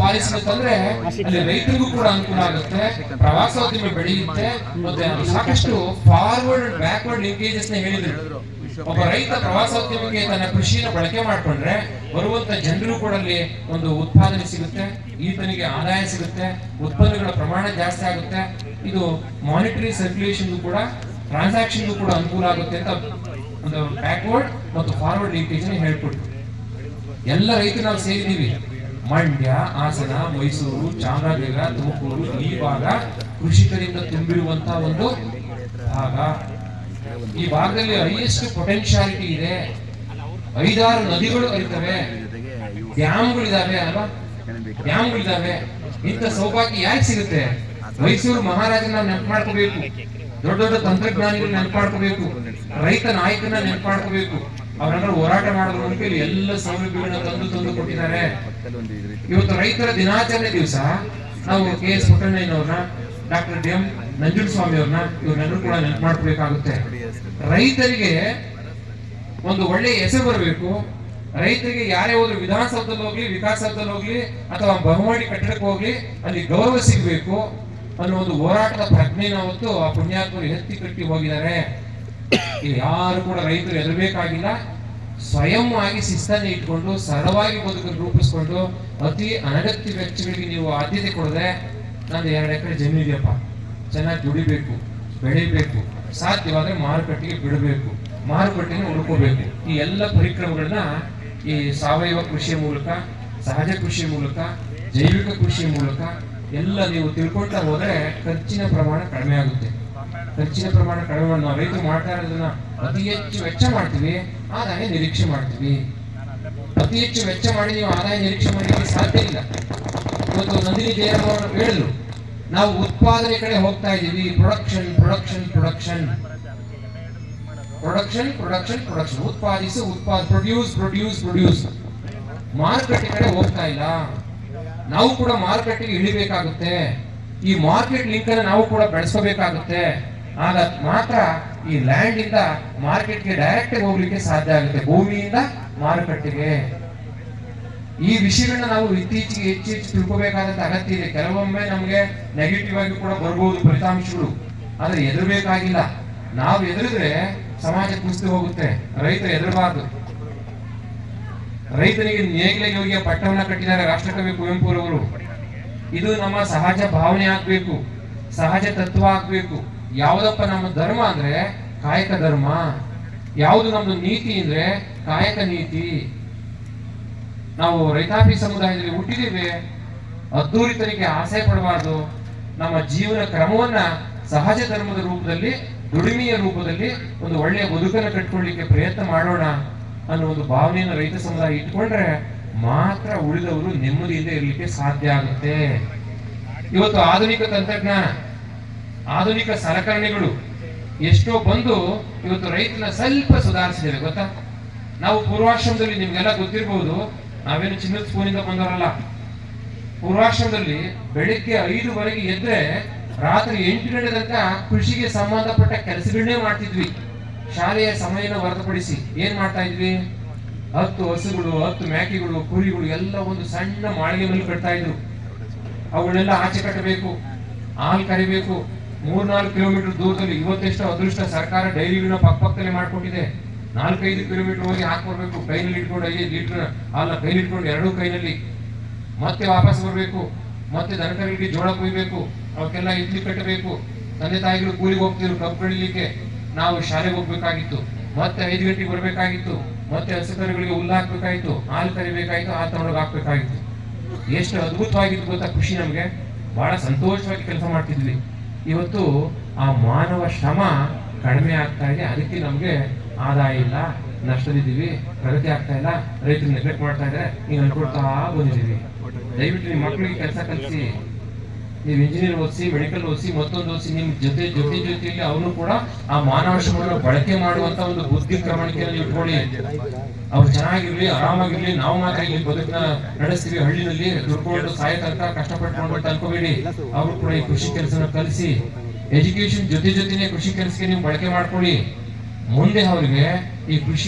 Policy ತಂದ್ರೆ ಅಲ್ಲಿ ರೈತರಿಗೂ ಕೂಡ ಅನುಕೂಲ ಆಗುತ್ತೆ, ಪ್ರವಾಸೋದ್ಯಮ ಬೆಳೆಯುತ್ತೆ, ಮತ್ತೆ ಸಾಕಷ್ಟು ಫಾರ್ವರ್ಡ್ ಬ್ಯಾಕ್ವರ್ಡ್ ಲಿಂಕೇಜಸ್ನ ಹೇಳಿದ್ರು. ಒಬ್ಬ ರೈತ ಪ್ರವಾಸೋದ್ಯಮಕ್ಕೆ ತನ್ನ ಕೃಷಿನ ಬಳಕೆ ಮಾಡ್ಕೊಂಡ್ರೆ ಬರುವಂತ ಜನರು ಕೂಡ ಅಲ್ಲಿ ಒಂದು ಉತ್ಪಾದನೆ ಸಿಗುತ್ತೆ, ಈತನಿಗೆ ಆದಾಯ ಸಿಗುತ್ತೆ, ಉತ್ಪನ್ನಗಳ ಪ್ರಮಾಣ ಜಾಸ್ತಿ ಆಗುತ್ತೆ. ಇದು ಮಾನಿಟರಿ ಸರ್ಕ್ಯುಲೇಷನ್ ಕೂಡ ಟ್ರಾನ್ಸಾಕ್ಷನ್ ಕೂಡ ಅನುಕೂಲ ಆಗುತ್ತೆ ಅಂತ ಒಂದು ಬ್ಯಾಕ್ವರ್ಡ್ ಮತ್ತು ಫಾರ್ವರ್ಡ್ ಲಿಂಕೇಜ್ ಹೇಳ್ಕೊಡ್ತೀವಿ ಎಲ್ಲ ರೈತರು ನಾವು ಸೇರಿದೀವಿ ಮಂಡ್ಯ ಹಾಸನ, ಮೈಸೂರು, ಚಾಮರಾಜನಗರ, ತುಮಕೂರು ಈ ಭಾಗ ಕೃಷಿಕರಿಂದ ತುಂಬಿರುವಂತ ಒಂದು ಭಾಗ. ಈ ಭಾಗದಲ್ಲಿ ಹೈಯೆಸ್ಟ್ ಪೊಟೆನ್ಶಿಯಾಲಿಟಿ ಇದೆ. ಐದಾರು ನದಿಗಳು ಹರಿತವೆ ಡ್ಯಾಮ್ಗಳಿದಾವೆ ಅಲ್ವಾ? ಡ್ಯಾಮ್ಗಳಿದಾವೆ. ಇಂಥ ಸೌಭಾಗ್ಯ ಯಾಕೆ ಸಿಗುತ್ತೆ? ಮೈಸೂರು ಮಹಾರಾಜನ ನೆನಪು ಮಾಡ್ಕೋಬೇಕು. ದೊಡ್ಡ ದೊಡ್ಡ ತಂತ್ರಜ್ಞಾನಿಗಳನ್ನ ನೆನಪು ಮಾಡ್ಕೋಬೇಕು. ರೈತ ನಾಯಕನ ನೆನಪು ಮಾಡ್ಕೋಬೇಕು. ಅವರೆಲ್ಲರೂ ಹೋರಾಟ ಮಾಡೋದ್ರ ಮೂಲಕ ಎಲ್ಲ ಸೌಲಭ್ಯಗಳನ್ನ ತಂದು ತಂದು ಕೊಟ್ಟಿದ್ದಾರೆ. ಇವತ್ತು ರೈತರ ದಿನಾಚರಣೆ ದಿವಸ ನಾವು ಕೆ ಎಸ್ ಪುಟ್ಟಣ್ಣಯ್ಯನವ್ರನ್ನ, ಡಾಕ್ಟರ್ ಡಿ ಎಂ ನಂಜುಂಡಸ್ವಾಮಿ ಅವ್ರನ್ನ ಇವ್ರನ್ನೆಲ್ಲರೂ ಕೂಡ ನೆನಪು ಮಾಡ್ಕೋಬೇಕಾಗುತ್ತೆ ರೈತರಿಗೆ ಒಂದು ಒಳ್ಳೆ ಹೆಸರು ಬರಬೇಕು. ರೈತರಿಗೆ ಯಾರೇ ಹೋದ್ರು ವಿಧಾನಸೌಧದಲ್ಲಿ ಹೋಗ್ಲಿ ವಿಕಾಸದಲ್ಲಿ ಹೋಗ್ಲಿ, ಅಥವಾ ಬಹುಮಾಡಿ ಕಟ್ಟಡಕ್ಕೆ ಹೋಗ್ಲಿ, ಅಲ್ಲಿ ಗೌರವ ಸಿಗಬೇಕು ಅನ್ನೋ ಒಂದು ಹೋರಾಟದ ಪ್ರಜ್ಞೆನ ಹೊತ್ತು ಆ ಪುಣ್ಯಾತ್ಮರು ಎತ್ತಿ ಕಟ್ಟಿ ಹೋಗಿದ್ದಾರೆ. ಯಾರು ಕೂಡ ರೈತರು ಎದರಬೇಕಾಗಿಲ್ಲ ಸ್ವಯಂ ಆಗಿ ಶಿಸ್ತನ್ನು ಇಟ್ಕೊಂಡು, ಸರಳವಾಗಿ ಬದುಕನ್ನು ರೂಪಿಸ್ಕೊಂಡು, ಅತಿ ಅನಗತ್ಯ ವೆಚ್ಚಗಳಿಗೆ ನೀವು ಆದ್ಯತೆ ಕೊಡದೆ ನಂದು ಎರಡು ಎಕರೆ ಜಮೀನಿದೆಯಪ್ಪ. ಚೆನ್ನಾಗಿ ದುಡಿಬೇಕು, ಬೆಳಿಬೇಕು, ಸಾಧ್ಯವಾದ್ರೆ ಮಾರುಕಟ್ಟೆಗೆ ಬಿಡಬೇಕು ಮಾರುಕಟ್ಟೆನ ಉಳ್ಕೋಬೇಕು ಈ ಎಲ್ಲ ಪರಿಕ್ರಮಗಳನ್ನ ಈ ಸಾವಯವ ಕೃಷಿಯ ಮೂಲಕ, ಸಹಜ ಕೃಷಿಯ ಮೂಲಕ, ಜೈವಿಕ ಕೃಷಿಯ ಮೂಲಕ ಎಲ್ಲ ನೀವು ತಿಳ್ಕೊಳ್ತಾ ಹೋದ್ರೆ ಖರ್ಚಿನ ಪ್ರಮಾಣ ಕಡಿಮೆ ಆಗುತ್ತೆ. ಖರ್ಚಿನ ಪ್ರಮಾಣ ಕಡಿಮೆ ನಾವು ರೈತರು ಮಾಡ್ತಾ ಇರೋದನ್ನ ಅತಿ ಹೆಚ್ಚು ವೆಚ್ಚ ಮಾಡ್ತೀವಿ, ಆದಾಯ ನಿರೀಕ್ಷೆ ಮಾಡ್ತೀವಿ. ಅತಿ ಹೆಚ್ಚು ವೆಚ್ಚ ಮಾಡಿ ನೀವು ಆದಾಯ ನಿರೀಕ್ಷೆ ಮಾಡಲಿಕ್ಕೆ ಸಾಧ್ಯ ಇಲ್ಲ. ಇವತ್ತು ನಂದಿನಿ ದೇವರವರು ಹೇಳಿದ್ರು, ನಾವು ಉತ್ಪಾದನೆ ಕಡೆ ಹೋಗ್ತಾ ಇದ್ದೀವಿ production production production production production production ಉತ್ಪಾದಿಸಿ, ಉತ್ಪಾದ ಪ್ರೊಡ್ಯೂಸ್ ಪ್ರೊಡ್ಯೂಸ್ ಪ್ರೊಡ್ಯೂಸ್ ಮಾರುಕಟ್ಟೆ ಕಡೆ ಹೋಗ್ತಾ ಇಲ್ಲ. ನಾವು ಕೂಡ ಮಾರುಕಟ್ಟೆಗೆ ಇಳಿಬೇಕಾಗುತ್ತೆ. ಈ ಮಾರ್ಕೆಟ್ ಲಿಂಕ್ ಅನ್ನು ನಾವು ಕೂಡ ಬೆಳೆಸಬೇಕಾಗುತ್ತೆ ಆಗ ಮಾತ್ರ ಈ ಲ್ಯಾಂಡ್ ಇಂದ ಮಾರ್ಕೆಟ್ಗೆ ಡೈರೆಕ್ಟ್ ಹೋಗ್ಲಿಕ್ಕೆ ಸಾಧ್ಯ ಆಗುತ್ತೆ. ಭೂಮಿಯಿಂದ ಮಾರುಕಟ್ಟೆಗೆ. ಈ ವಿಷಯಗಳನ್ನ ನಾವು ಇತ್ತೀಚೆಗೆ ಹೆಚ್ಚು ಹೆಚ್ಚು ತಿಳ್ಕೋಬೇಕಾದಂತ ಅಗತ್ಯ ಇದೆ. ಕೆಲವೊಮ್ಮೆ ನಮಗೆ ನೆಗೆಟಿವ್ ಆಗಿ ಕೂಡ ಬರ್ಬೋದು ಫಲಿತಾಂಶಗಳು. ಆದ್ರೆ ಎದುರಬೇಕಾಗಿಲ್ಲ ನಾವು ಎದುರಿದ್ರೆ ಸಮಾಜ ಕುಸಿದು ಹೋಗುತ್ತೆ. ರೈತ ಎದುರಬಾರದು ರೈತನಿಗೆ ನೇಗಿಲ ಯೋಗಿಯ ಪಟ್ಟವನ್ನ ಕಟ್ಟಿದ್ದಾರೆ ರಾಷ್ಟ್ರಕವಿ ಕುವೆಂಪುರವರು. ಇದು ನಮ್ಮ ಸಹಜ ಭಾವನೆ ಆಗ್ಬೇಕು. ಸಹಜ ತತ್ವ ಆಗ್ಬೇಕು. ಯಾವ್ದಪ್ಪ ನಮ್ಮ ಧರ್ಮ ಅಂದ್ರೆ ಕಾಯಕ ಧರ್ಮ? ಯಾವುದು ನಮ್ದು ನೀತಿ ಅಂದ್ರೆ ಕಾಯಕ ನೀತಿ? ನಾವು ರೈತಾಪಿ ಸಮುದಾಯದಲ್ಲಿ ಹುಟ್ಟಿದೇವೆ ಅದ್ದೂರಿತನಿಗೆ ಆಸೆ ಪಡಬಾರ್ದು. ನಮ್ಮ ಜೀವನ ಕ್ರಮವನ್ನ ಸಹಜ ಧರ್ಮದ ರೂಪದಲ್ಲಿ, ದುಡಿಮೆಯ ರೂಪದಲ್ಲಿ ಒಂದು ಒಳ್ಳೆಯ ಬದುಕನ್ನು ಕಟ್ಕೊಳ್ಳಿಕ್ಕೆ ಪ್ರಯತ್ನ ಮಾಡೋಣ ಅನ್ನೋ ಒಂದು ಭಾವನೆಯನ್ನು ರೈತ ಸಮುದಾಯ ಇಟ್ಕೊಂಡ್ರೆ ಮಾತ್ರ ಉಳಿದವರು ನೆಮ್ಮದಿಯಿಂದ ಇರಲಿಕ್ಕೆ ಸಾಧ್ಯ ಆಗುತ್ತೆ. ಇವತ್ತು ಆಧುನಿಕ ತಂತ್ರಜ್ಞಾನ ಆಧುನಿಕ ಸಲಕರಣೆಗಳು ಎಷ್ಟೋ ಬಂದು ಇವತ್ತು ರೈತನ ಸ್ವಲ್ಪ ಸುಧಾರಿಸಿದ್ದೇವೆ, ಗೊತ್ತಾ? ನಾವು ಪೂರ್ವಾಶ್ರಮದಲ್ಲಿ ನಿಮ್ಗೆಲ್ಲ ಗೊತ್ತಿರಬಹುದು ನಾವೇನು ಚಿನ್ನದ ಸ್ಪೂನಿಂದ ಬಂದವರಲ್ಲ. ಪೂರ್ವಾಶ್ರಮದಲ್ಲಿ ಬೆಳಿಗ್ಗೆ ಐದುವರೆಗೆ ಎದ್ರೆ ರಾತ್ರಿ ಎಂಟು ಗಂಟೆ ತನಕ ಕೃಷಿಗೆ ಸಂಬಂಧಪಟ್ಟ ಕೆಲಸಗಳನ್ನೇ ಮಾಡ್ತಿದ್ವಿ. ಶಾಲೆಯ ಸಮಯನ ಹೊರತುಪಡಿಸಿ ಏನ್ ಮಾಡ್ತಾ ಇದ್ವಿ? ಹತ್ತು ಹಸುಗಳು, ಹತ್ತು ಮೇಕೆಗಳು, ಕುರಿಗಳು ಎಲ್ಲ ಒಂದು ಸಣ್ಣ ಮಾಳಿಗೆ ಮೇಲೆ ಕಟ್ತಾ ಇದ್ರು. ಅವುಗಳೆಲ್ಲ ಆಚೆ ಕಟ್ಟಬೇಕು, ಹಾಲು ಕರಿಬೇಕು. ಮೂರ್ನಾಲ್ಕು ಕಿಲೋಮೀಟರ್ ದೂರದಲ್ಲಿ ಇವತ್ತೆಷ್ಟು ಅದೃಷ್ಟ ಸರ್ಕಾರ ಡೈರಿಗಳನ್ನ ಪಕ್ಕಪಕ್ಕದಲ್ಲಿ ಮಾಡ್ಕೊಟ್ಟಿದೆ ನಾಲ್ಕೈದು ಕಿಲೋಮೀಟರ್ ಹೋಗಿ ಹಾಕೊಡ್ಬೇಕು ಕೈನಲ್ಲಿ ಇಟ್ಕೊಂಡು ಐದು ಲೀಟರ್ ಅಲ್ಲ, ಕೈಲಿ ಇಟ್ಕೊಂಡು ಎರಡೂ ಕೈನಲ್ಲಿ. ಮತ್ತೆ ವಾಪಸ್ ಬರಬೇಕು. ಮತ್ತೆ ದನಕರಿಗೆ ಜೋಳ ಕುಯ್ಬೇಕು. ಅವಕ್ಕೆಲ್ಲ ಇಡ್ಲಿ ಕಟ್ಟಬೇಕು. ತಂದೆ ತಾಯಿಗಳು ಕೂಲಿಗೆ ಹೋಗ್ತಿದ್ರು, ಕಬ್ಬು ಕಡಿಲಿಕ್ಕೆ. ನಾವು ಶಾಲೆಗೆ ಹೋಗ್ಬೇಕಾಗಿತ್ತು. ಮತ್ತೆ ಐದು ಗಂಟೆಗೆ ಬರಬೇಕಾಗಿತ್ತು. ಮತ್ತೆ ಹಸುಕರುಗಳಿಗೆ ಹುಲ್ಲು ಹಾಕ್ಬೇಕಾಯ್ತು. ಹಾಲು ಕರಿಬೇಕಾಯ್ತು. ಆ ತಗೊಂಡೋಗಿ ಹಾಕ್ಬೇಕಾಗಿತ್ತು. ಎಷ್ಟು ಅದ್ಭುತವಾಗಿತ್ತು ಗೊತ್ತಾ ಖುಷಿ ನಮಗೆ? ಬಹಳ ಸಂತೋಷವಾಗಿ ಕೆಲಸ ಮಾಡ್ತಿದ್ವಿ. ಇವತ್ತು ಆ ಮಾನವ ಶ್ರಮ ಕಡಿಮೆ ಆಗ್ತಾ ಇದೆ. ಅದಕ್ಕೆ ನಮಗೆ ಆದಾಯ ಇಲ್ಲ. ನಷ್ಟದಿದ್ದೀವಿ. ಪ್ರಗತಿ ಆಗ್ತಾ ಇಲ್ಲ. ರೈತರು ನೆಗ್ಲೆಕ್ಟ್ ಮಾಡ್ತಾ ಇದ್ದಾರೆ. ನೀವು ಅನ್ಕೊಳ್ತಾ ಬಂದಿದ್ದೀವಿ. ದಯವಿಟ್ಟು ನಿಮ್ಮ ಮಕ್ಕಳಿಗೆ ಕೆಲಸ ಕಲಿಸಿ. ನೀವು ಇಂಜಿನಿಯರ್ ಓದಿಸಿ ಮೆಡಿಕಲ್ ಓದಿಸಿ, ಮತ್ತೊಂದು ಓದಿಸಿ, ನಿಮ್ ಜೊತೆ ಜೊತೆ ಜೊತೆಯಲ್ಲಿ ಅವನು ಕೂಡ ಆ ಮಾನವ ಶ್ರಮವನ್ನು ಬಳಕೆ ಮಾಡುವಂತ ಒಂದು ಬುದ್ಧಿ ಕ್ರಮಣಿಕೆಯನ್ನು ಇಟ್ಕೊಳ್ಳಿ. ಅವ್ರು ಚೆನ್ನಾಗಿರ್ಲಿ, ಆರಾಮಾಗಿರ್ಲಿ, ನಾವು ಮಾತ್ರ ಇಲ್ಲಿ ಬದುಕನ್ನ ನಡೆಸ್ತೀವಿ, ಹಳ್ಳಿನಲ್ಲಿ ದುಡ್ಕೊಂಡು ಸಾಯ ತನಕ ಕಷ್ಟಪಟ್ಟು ಮಾಡ್ಬಿಟ್ಟು ಅನ್ಕೋಬೇಡಿ ಅವ್ರು ಕೂಡ ಈ ಕೃಷಿ ಕೆಲಸನ ಕಲಿಸಿ ಎಜುಕೇಶನ್ ಜೊತೆ ಜೊತೆನೆ ಕೃಷಿ ಕೆಲಸಕ್ಕೆ ನೀವು ಬಳಕೆ ಮಾಡ್ಕೊಳ್ಳಿ. ಮುಂದೆ ಅವರಿಗೆ ಈ ಕೃಷಿ